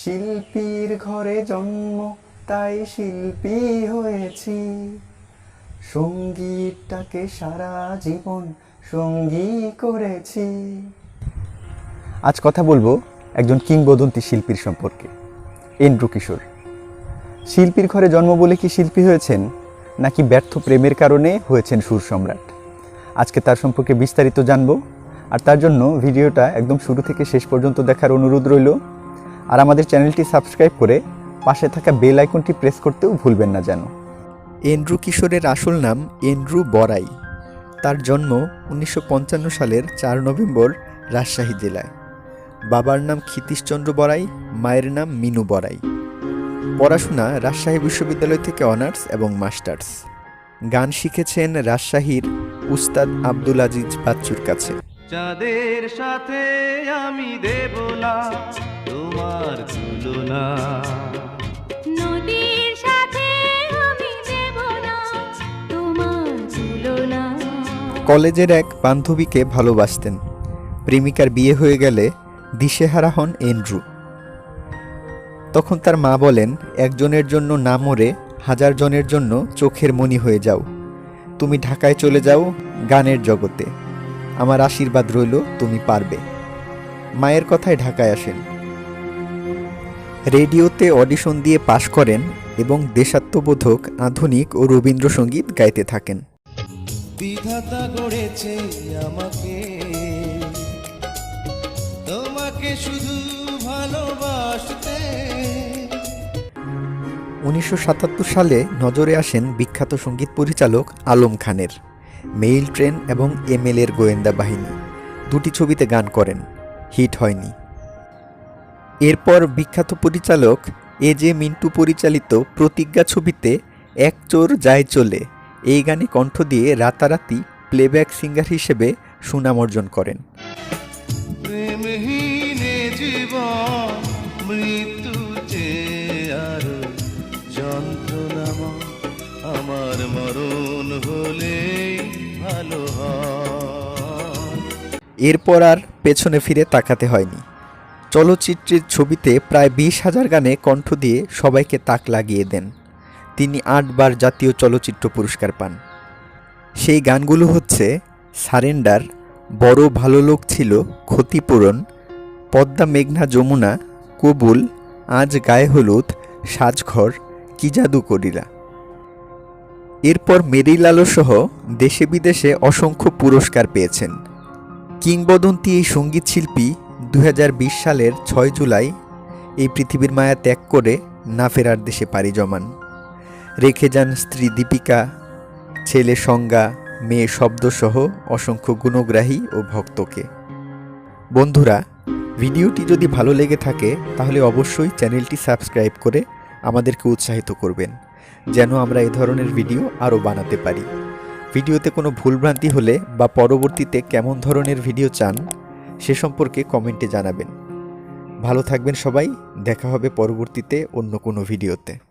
শিল্পীর ঘরে জন্ম, তাই শিল্পী হয়েছি। সঙ্গীতটাকে সারা জীবন সঙ্গী করেছি। আজ কথা বলব একজন কিংবদন্তি শিল্পীর সম্পর্কে এন্ড্রু কিশোর। শিল্পীর ঘরে জন্ম বলে কি শিল্পী হয়েছেন, নাকি ব্যর্থ প্রেমের কারণে হয়েছেন সুর সম্রাট? আজকে তার সম্পর্কে বিস্তারিত জানব, আর তার জন্য ভিডিওটা একদম শুরু থেকে শেষ পর্যন্ত দেখার অনুরোধ রইল। আর আমাদের চ্যানেলটি সাবস্ক্রাইব করে পাশে থাকা বেল আইকনটি প্রেস করতেও ভুলবেন না যেন। এন্ড্রু কিশোরের আসল নাম এন্ড্রু বড়াই। তার জন্ম উনিশশো পঞ্চান্ন সালের চার নভেম্বর রাজশাহী জেলায়। বাবার নাম ক্ষিতীশচন্দ্র বড়াই মায়ের নাম মিনু বড়াই। পড়াশোনা রাজশাহী বিশ্ববিদ্যালয় থেকে অনার্স এবং মাস্টার্স। গান শিখেছেন রাজশাহীর উস্তাদ আব্দুল আজিজ বাচ্চুর কাছে। চাঁদের সাথে আমি দেব না তুলনা নদীর সাথে আমি দেব না তোমার তুলনা। কলেজের এক বান্ধবীকে ভালোবাসতেন। প্রেমিকার বিয়ে হয়ে গেলে দিশেহারা হন এন্ড্রু। তখন তার মা বলেন একজনের জন্য না মরে হাজার জনের জন্য চোখের মনি হয়ে যাও। তুমি ঢাকায় চলে যাও গানের জগতে। আমার আশীর্বাদ রইল তুমি পারবে। মায়ের কথায় ঢাকায় আসেন। রেডিওতে অডিশন দিয়ে পাশ করেন এবং দেশাত্মবোধক আধুনিক ও রবীন্দ্রসঙ্গীত গাইতে থাকেন। বিধাতা গড়েছে আমাকে। তোমাকে শুধু ভালোবাসতে। উনিশশো সাতাত্তর সালে নজরে আসেন বিখ্যাত সংগীত পরিচালক আলম খানের। মেইল ট্রেন এবং এমএল এর গোয়েন্দা বাহিনী। দুটি ছবিতে গান করেন। হিট হয়নি। এরপর বিখ্যাত পরিচালক এ জে মিন্টু পরিচালিত প্রতিজ্ঞা ছবিতে এক চোর যায় চলে। এই গানে কণ্ঠ দিয়ে রাতারাতি প্লেব্যাক সিঙ্গার হিসেবে সুনাম অর্জন করেন। আমার মরণ হলে ভালো এরপর আর পেছনে ফিরে তাকাতে হয়নি। চলচ্চিত্রের ছবিতে প্রায় বিশ হাজার গানে কণ্ঠ দিয়ে সবাইকে তাক লাগিয়ে দেন। তিনি আটবার জাতীয় চলচ্চিত্র পুরস্কার পান। সেই গানগুলো হচ্ছে সারেন্ডার, বড় ভালো লোক ছিল, ক্ষতিপূরণ, পদ্মা মেঘনা যমুনা, কবুল, আজ গায়ে হলুদ, সাজঘর, কি জাদু করিলা। এরপর মেরিল আলো সহ দেশে বিদেশে অসংখ্য পুরস্কার পেয়েছেন। কিংবদন্তি এই সংগীত শিল্পী দু হাজার বিশ সালের ছয় জুলাই এই পৃথিবীর মায়া ত্যাগ করে না ফেরার দেশে পাড়ি জমান। রেখে যান স্ত্রী দীপিকা, ছেলে সংজ্ঞা, মেয়ে শব্দসহ অসংখ্য গুণগ্রাহী ও ভক্তকে। বন্ধুরা, ভিডিওটি যদি ভালো লেগে থাকে, তাহলে অবশ্যই চ্যানেলটি সাবস্ক্রাইব করে আমাদেরকে উৎসাহিত করবেন, যেন আমরা এই ধরনের ভিডিও আরও বানাতে পারি। ভিডিওতে কোনো ভুলভ্রান্তি হলে বা পরবর্তীতে কেমন ধরনের ভিডিও চান সে সম্পর্কে কমেন্টে জানাবেন। ভালো থাকবেন সবাই দেখা হবে পরবর্তীতে অন্য কোনো ভিডিওতে।